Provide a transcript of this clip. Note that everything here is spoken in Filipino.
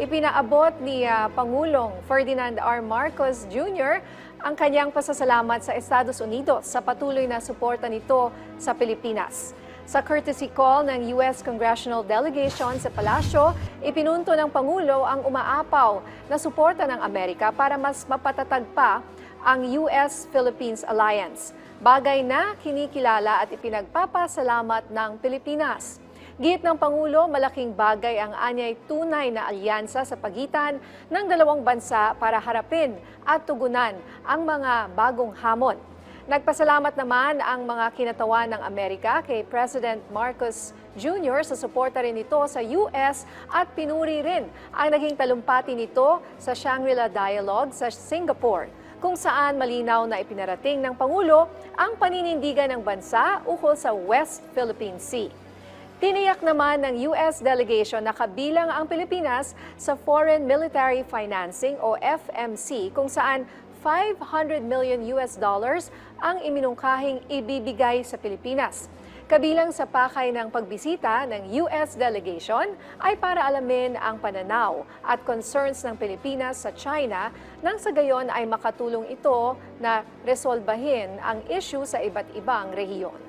Ipinaabot ni ah, Pangulong Ferdinand R. Marcos Jr. ang kanyang pasasalamat sa Estados Unidos sa patuloy na suporta nito sa Pilipinas. Sa courtesy call ng U.S. Congressional Delegation sa Palasyo, ipinunto ng Pangulo ang umaapaw na suporta ng Amerika para mas mapatatag pa ang U.S.-Philippines Alliance. Bagay na kinikilala at ipinagpapasalamat ng Pilipinas. Git ng Pangulo, malaking bagay ang anyay tunay na alyansa sa pagitan ng dalawang bansa para harapin at tugunan ang mga bagong hamon. Nagpasalamat naman ang mga kinatawan ng Amerika kay President Marcos Jr. sa suporta rin nito sa US at pinuri rin ang naging talumpati nito sa Shangri-La Dialogue sa Singapore kung saan malinaw na ipinarating ng Pangulo ang paninindigan ng bansa ukol sa West Philippine Sea. Tiniyak naman ng US delegation na kabilang ang Pilipinas sa Foreign Military Financing o FMC kung saan 500 million US dollars ang iminungkahing ibibigay sa Pilipinas. Kabilang sa pakay ng pagbisita ng US delegation ay para alamin ang pananaw at concerns ng Pilipinas sa China nang sa gayon ay makatulong ito na resolbahin ang issue sa iba't ibang rehiyon.